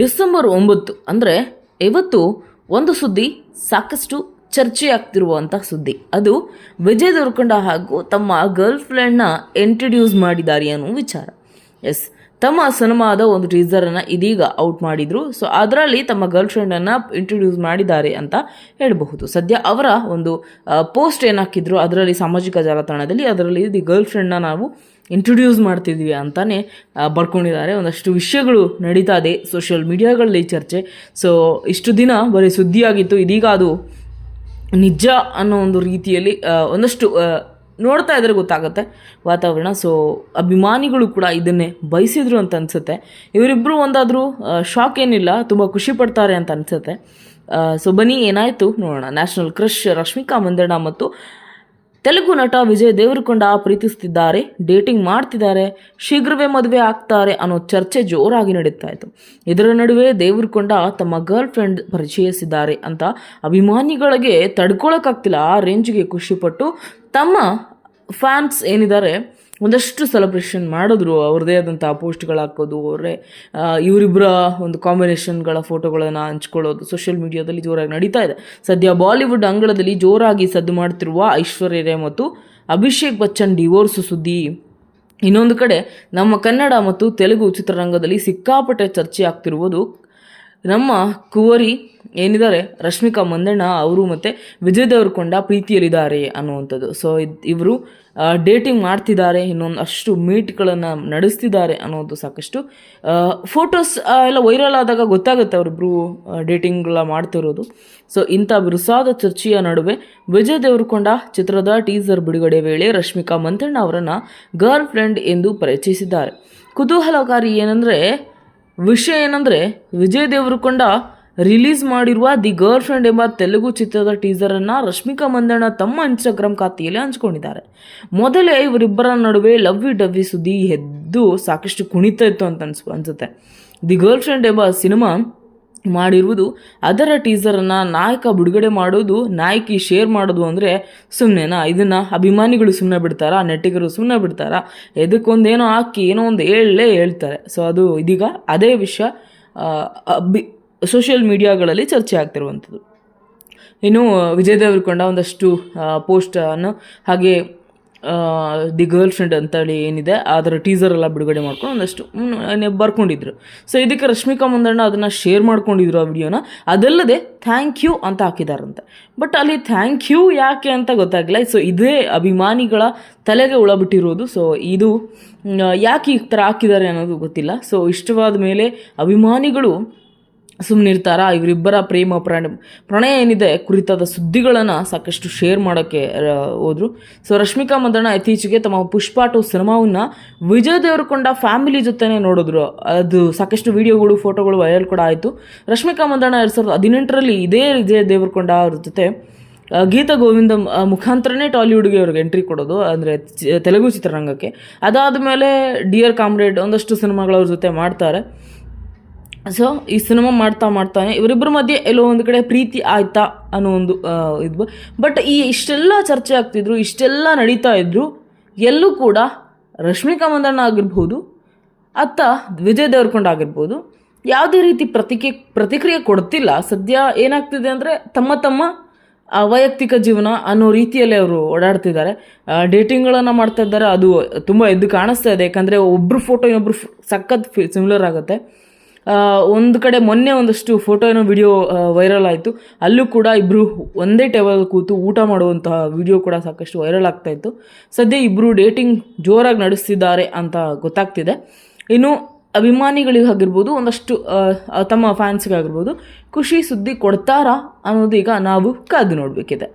December ಒಂಬತ್ತು ಅಂದರೆ ಇವತ್ತು ಒಂದು ಸುದ್ದಿ ಸಾಕಷ್ಟು ಚರ್ಚೆ ಆಗ್ತಿರುವಂಥ ಸುದ್ದಿ. ಅದು ವಿಜಯ್ ದೇವರಕೊಂಡ ಹಾಗೂ ತಮ್ಮ ಗರ್ಲ್ ಫ್ರೆಂಡ್ನ ಇಂಟ್ರಡ್ಯೂಸ್ ಮಾಡಿದ್ದಾರೆ ಅನ್ನೋ ವಿಚಾರ. ಎಸ್ ತಮ್ಮ ಸಿನಿಮಾದ ಒಂದು ಟೀಸರನ್ನು ಇದೀಗ ಔಟ್ ಮಾಡಿದರು. ಸೊ ಅದರಲ್ಲಿ ತಮ್ಮ ಗರ್ಲ್ ಫ್ರೆಂಡನ್ನು ಇಂಟ್ರಡ್ಯೂಸ್ ಮಾಡಿದ್ದಾರೆ ಅಂತ ಹೇಳಬಹುದು. ಸದ್ಯ ಅವರ ಒಂದು ಪೋಸ್ಟ್ ಏನಾಕಿದ್ರು ಅದರಲ್ಲಿ ಸಾಮಾಜಿಕ ಜಾಲತಾಣದಲ್ಲಿ, ಅದರಲ್ಲಿ ದಿ ಗರ್ಲ್ ಫ್ರೆಂಡ್ನ ನಾವು ಇಂಟ್ರೊಡ್ಯೂಸ್ ಮಾಡ್ತಿದ್ವಿ ಅಂತಾನೆ ಬರ್ಕೊಂಡಿದ್ದಾರೆ. ಒಂದಷ್ಟು ವಿಷಯಗಳು ನಡೀತಾ ಇದೆ ಸೋಷಿಯಲ್ ಮೀಡಿಯಾಗಳಲ್ಲಿ ಚರ್ಚೆ. ಸೊ ಇಷ್ಟು ದಿನ ಬರೀ ಸುದ್ದಿಯಾಗಿತ್ತು. ಇದೀಗ ಅದು ನಿಜ ಅನ್ನೋ ಒಂದು ರೀತಿಯಲ್ಲಿ ಒಂದಷ್ಟು ನೋಡ್ತಾ ಇದ್ರೆ ಗೊತ್ತಾಗುತ್ತೆ ವಾತಾವರಣ. ಸೊ ಅಭಿಮಾನಿಗಳು ಕೂಡ ಇದನ್ನೇ ಬಯಸಿದ್ರು ಅಂತ ಅನಿಸುತ್ತೆ. ಇವರಿಬ್ಬರು ಒಂದಾದರೂ ಶಾಕ್ ಏನಿಲ್ಲ, ತುಂಬ ಖುಷಿ ಪಡ್ತಾರೆ ಅಂತ ಅನಿಸುತ್ತೆ. ಸೊ ಬನ್ನಿ, ಏನಾಯಿತು ನೋಡೋಣ. ನ್ಯಾಷನಲ್ ಕ್ರಶ್ ರಶ್ಮಿಕಾ ಮಂದಣ್ಣ ಮತ್ತು ತೆಲುಗು ನಟ ವಿಜಯ್ ದೇವರಕೊಂಡ ಪ್ರೀತಿಸ್ತಿದ್ದಾರೆ, ಡೇಟಿಂಗ್ ಮಾಡ್ತಿದ್ದಾರೆ, ಶೀಘ್ರವೇ ಮದುವೆ ಆಗ್ತಾರೆ ಅನ್ನೋ ಚರ್ಚೆ ಜೋರಾಗಿ ನಡೀತಾ ಇತ್ತು. ಇದರ ನಡುವೆ ದೇವರಕೊಂಡ ತಮ್ಮ ಗರ್ಲ್ ಫ್ರೆಂಡ್ ಪರಿಚಯಿಸಿದ್ದಾರೆ ಅಂತ ಅಭಿಮಾನಿಗಳಿಗೆ ತಡ್ಕೊಳಕ್ಕಾಗ್ತಿಲ್ಲ. ಆ ರೇಂಜ್ಗೆ ಖುಷಿಪಟ್ಟು ತಮ್ಮ ಫ್ಯಾನ್ಸ್ ಏನಿದ್ದಾರೆ ಒಂದಷ್ಟು ಸೆಲೆಬ್ರೇಷನ್ ಮಾಡಿದ್ರು. ಅವ್ರದ್ದೇ ಆದಂಥ ಪೋಸ್ಟ್ಗಳು ಹಾಕೋದು, ಅವರೇ ಇವರಿಬ್ಬರ ಒಂದು ಕಾಂಬಿನೇಷನ್ಗಳ ಫೋಟೋಗಳನ್ನು ಹಂಚ್ಕೊಳ್ಳೋದು ಸೋಷಿಯಲ್ ಮೀಡಿಯಾದಲ್ಲಿ ಜೋರಾಗಿ ನಡೀತಾ ಇದೆ. ಸದ್ಯ ಬಾಲಿವುಡ್ ಅಂಗಳದಲ್ಲಿ ಜೋರಾಗಿ ಸದ್ದು ಮಾಡ್ತಿರುವ ಐಶ್ವರ್ಯ ರೇ ಮತ್ತು ಅಭಿಷೇಕ್ ಬಚ್ಚನ್ ಡಿವೋರ್ಸ್ ಸುದ್ದಿ. ಇನ್ನೊಂದು ಕಡೆ ನಮ್ಮ ಕನ್ನಡ ಮತ್ತು ತೆಲುಗು ಚಿತ್ರರಂಗದಲ್ಲಿ ಸಿಕ್ಕಾಪಟ್ಟೆ ಚರ್ಚೆ ಆಗ್ತಿರುವುದು ನಮ್ಮ ಕುವರಿ ಏನಿದ್ದಾರೆ? ರಶ್ಮಿಕಾ ಮಂದಣ್ಣ ಅವರು ಮತ್ತು ವಿಜಯ್ ದೇವರಕೊಂಡ ಪ್ರೀತಿಯಲ್ಲಿದ್ದಾರೆ ಅನ್ನುವಂಥದ್ದು. ಸೊ ಇವರು ಡೇಟಿಂಗ್ ಮಾಡ್ತಿದ್ದಾರೆ ಇನ್ನೊಂದು ಅಷ್ಟು ಮೀಟ್ಗಳನ್ನು ನಡೆಸ್ತಿದ್ದಾರೆ ಅನ್ನೋದು ಸಾಕಷ್ಟು. ಫೋಟೋಸ್ ಎಲ್ಲ ವೈರಲ್ ಆದಾಗ ಗೊತ್ತಾಗುತ್ತೆ ಅವರಿಬ್ಬರು ಡೇಟಿಂಗ್ಗಳ ಮಾಡ್ತಿರೋದು. ಸೊ ಇಂಥ ಬಿರುಸಾದ ಚರ್ಚೆಯ ನಡುವೆ ವಿಜಯ್ ದೇವರಕೊಂಡ ಚಿತ್ರದ ಟೀಸರ್ ಬಿಡುಗಡೆ ವೇಳೆ ರಶ್ಮಿಕಾ ಮಂತಣ್ಣ ಅವರನ್ನು ಗರ್ಲ್ ಫ್ರೆಂಡ್ ಎಂದು ಪರಿಚಯಿಸಿದ್ದಾರೆ. ಕುತೂಹಲಕಾರಿ ಏನಂದರೆ ವಿಷಯ ಏನಂದರೆ, ವಿಜಯ್ ದೇವರಕೊಂಡ ರಿಲೀಸ್ ಮಾಡಿರುವ ದಿ ಗರ್ಲ್ ಫ್ರೆಂಡ್ ಎಂಬ ತೆಲುಗು ಚಿತ್ರದ ಟೀಸರನ್ನು ರಶ್ಮಿಕಾ ಮಂದಣ್ಣ ತಮ್ಮ ಇನ್ಸ್ಟಾಗ್ರಾಮ್ ಖಾತೆಯಲ್ಲಿ ಹಂಚ್ಕೊಂಡಿದ್ದಾರೆ. ಮೊದಲೇ ಇವರಿಬ್ಬರ ನಡುವೆ ಲವ್ವಿ ಡವ್ವಿ ಸುದ್ದಿ ಎದ್ದು ಸಾಕಷ್ಟು ಕುಣಿತ ಇತ್ತು ಅಂತ ಅನ್ಸ್, ಅನ್ಸುತ್ತೆ. ದಿ ಗರ್ಲ್ ಫ್ರೆಂಡ್ ಎಂಬ ಸಿನಿಮಾ ಮಾಡಿರುವುದು ಅದರ ಟೀಸರನ್ನು ನಾಯಕ ಬಿಡುಗಡೆ ಮಾಡೋದು, ನಾಯಕಿ ಶೇರ್ ಮಾಡೋದು ಅಂದರೆ ಸುಮ್ಮನೆನಾ ಇದನ್ನು ಅಭಿಮಾನಿಗಳು ಸುಮ್ಮನೆ ಬಿಡ್ತಾರಾ? ನೆಟ್ಟಿಗರು ಸುಮ್ಮನೆ ಬಿಡ್ತಾರಾ? ಎದಕ್ಕೊಂದೇನೋ ಹಾಕಿ ಏನೋ ಒಂದು ಹೇಳಲೇ ಹೇಳ್ತಾರೆ. ಸೊ ಅದು ಇದೀಗ ಅದೇ ವಿಷಯ ಅಬ್ಬಿ ಸೋಷಿಯಲ್ ಮೀಡಿಯಾಗಳಲ್ಲಿ ಚರ್ಚೆ ಆಗ್ತಿರುವಂಥದ್ದು. ಇನ್ನು, ವಿಜಯ್ ದೇವರಕೊಂಡ ಒಂದಷ್ಟು ಪೋಸ್ಟನ್ನು ಹಾಗೆ ದಿ ಗರ್ಲ್ ಫ್ರೆಂಡ್ ಅಂತೇಳಿ ಏನಿದೆ, ಅದರ ಟೀಸರ್ ಎಲ್ಲ ಬಿಡುಗಡೆ ಮಾಡ್ಕೊಂಡು ಒಂದಷ್ಟು ಬರ್ಕೊಂಡಿದ್ರು. ಸೊ ಇದಕ್ಕೆ ರಶ್ಮಿಕಾ ಮುಂದಣ್ಣ ಅದನ್ನು ಶೇರ್ ಮಾಡ್ಕೊಂಡಿದ್ರು ಆ ವಿಡಿಯೋನ ಅದಲ್ಲದೆ ಥ್ಯಾಂಕ್ ಯು ಅಂತ ಹಾಕಿದಾರಂತೆ. ಬಟ್ ಅಲ್ಲಿ ಥ್ಯಾಂಕ್ ಯು ಯಾಕೆ ಅಂತ ಗೊತ್ತಾಗಿಲ್ಲ ಸೊ ಇದೇ ಅಭಿಮಾನಿಗಳ ತಲೆಗೆ ಉಳಬಿಟ್ಟಿರೋದು ಸೊ ಇದು ಯಾಕೆ ಈ ಥರ ಹಾಕಿದ್ದಾರೆ ಅನ್ನೋದು ಗೊತ್ತಿಲ್ಲ. ಸೊ ಇಷ್ಟವಾದ ಮೇಲೆ ಅಭಿಮಾನಿಗಳು ಸುಮ್ಮನಿರ್ತಾರಾ ಇವರಿಬ್ಬರ ಪ್ರೇಮ, ಪ್ರಾಣ, ಪ್ರಣಯ ಏನಿದೆ ಕುರಿತಾದ ಸುದ್ದಿಗಳನ್ನು ಸಾಕಷ್ಟು ಶೇರ್ ಮಾಡೋಕ್ಕೆ ಹೋದರು. ಸೊ ರಶ್ಮಿಕಾ ಮಂದಣ್ಣ ಇತ್ತೀಚೆಗೆ ತಮ್ಮ ಪುಷ್ಪಾಟು ಸಿನಿಮಾವನ್ನು ವಿಜಯ್ ದೇವರಕೊಂಡ ಫ್ಯಾಮಿಲಿ ಜೊತೆನೇ ನೋಡಿದ್ರು. ಅದು ಸಾಕಷ್ಟು ವಿಡಿಯೋಗಳು ಫೋಟೋಗಳು ವೈರಲ್ ಕೂಡ ಆಯಿತು. ರಶ್ಮಿಕಾ ಮಂದಣ್ಣ ಎರಡು ಸಾವಿರದ ಹದಿನೆಂಟರಲ್ಲಿ ಇದೇ ವಿಜಯ್ ದೇವರಕೊಂಡ ಅವ್ರ ಜೊತೆ ಗೀತಾ ಗೋವಿಂದ ಮುಖಾಂತರನೇ ಟಾಲಿವುಡ್ಗೆ ಅವ್ರಿಗೆ ಎಂಟ್ರಿ ಕೊಡೋದು, ಅಂದರೆ ತೆಲುಗು ಚಿತ್ರರಂಗಕ್ಕೆ. ಅದಾದ ಮೇಲೆ ಡಿಯರ್ ಕಾಮ್ರೇಡ್ ಒಂದಷ್ಟು ಸಿನಿಮಾಗಳು ಅವ್ರ ಜೊತೆ ಮಾಡ್ತಾರೆ. ಸೊ ಈ ಸಿನಿಮಾ ಮಾಡ್ತಾ ಮಾಡ್ತಾನೆ ಇವರಿಬ್ಬರ ಮಧ್ಯೆ ಎಲ್ಲೋ ಒಂದು ಕಡೆ ಪ್ರೀತಿ ಆಯ್ತಾ ಅನ್ನೋ ಒಂದು ಇದು ಬಟ್ ಈ ಇಷ್ಟೆಲ್ಲ ಚರ್ಚೆ ಆಗ್ತಿದ್ರು, ಇಷ್ಟೆಲ್ಲ ನಡೀತಾ ಇದ್ರು, ಎಲ್ಲೂ ಕೂಡ ರಶ್ಮಿಕಾ ಮಂದಣ್ಣ ಆಗಿರ್ಬೋದು, ಅತ್ತ ವಿಜಯ್ ದೇವರಕೊಂಡ ಆಗಿರ್ಬೋದು, ಯಾವುದೇ ರೀತಿ ಪ್ರತಿಕ್ರಿಯೆ ಪ್ರತಿಕ್ರಿಯೆ ಕೊಡ್ತಿಲ್ಲ. ಸದ್ಯ ಏನಾಗ್ತಿದೆ ಅಂದರೆ ತಮ್ಮ ತಮ್ಮ ವೈಯಕ್ತಿಕ ಜೀವನ ಅನ್ನೋ ರೀತಿಯಲ್ಲಿ ಅವರು ಓಡಾಡ್ತಿದ್ದಾರೆ. ಡೇಟಿಂಗ್ಗಳನ್ನು ಮಾಡ್ತಾ ಇದ್ದಾರೆ. ಅದು ತುಂಬ ಎದ್ದು ಕಾಣಿಸ್ತಾ ಇದೆ. ಯಾಕಂದರೆ ಒಬ್ಬರು ಫೋಟೋ ಇನ್ನೊಬ್ರು ಸಖತ್ ಸಿಮಿಲರ್ ಆಗುತ್ತೆ. ಒಂದು ಕಡೆ ಮೊನ್ನೆ ಒಂದಷ್ಟು ಫೋಟೋ ಏನೋ ವಿಡಿಯೋ ವೈರಲ್ ಆಯಿತು. ಅಲ್ಲೂ ಕೂಡ ಇಬ್ಬರು ಒಂದೇ ಟೇಬಲ್ ಕೂತು ಊಟ ಮಾಡುವಂತಹ ವಿಡಿಯೋ ಕೂಡ ಸಾಕಷ್ಟು ವೈರಲ್ ಆಗ್ತಾ ಇತ್ತು. ಸದ್ಯ ಇಬ್ಬರು ಡೇಟಿಂಗ್ ಜೋರಾಗಿ ನಡೆಸ್ತಿದ್ದಾರೆ ಅಂತ ಗೊತ್ತಾಗ್ತಿದೆ. ಇನ್ನು ಅಭಿಮಾನಿಗಳಿಗಾಗಿರ್ಬೋದು ಒಂದಷ್ಟು ತಮ್ಮ ಫ್ಯಾನ್ಸ್ಗಾಗಿರ್ಬೋದು ಖುಷಿ ಸುದ್ದಿ ಕೊಡ್ತಾರಾ ಅನ್ನೋದು ಈಗ ನಾವು ಕಾದು ನೋಡಬೇಕಿದೆ.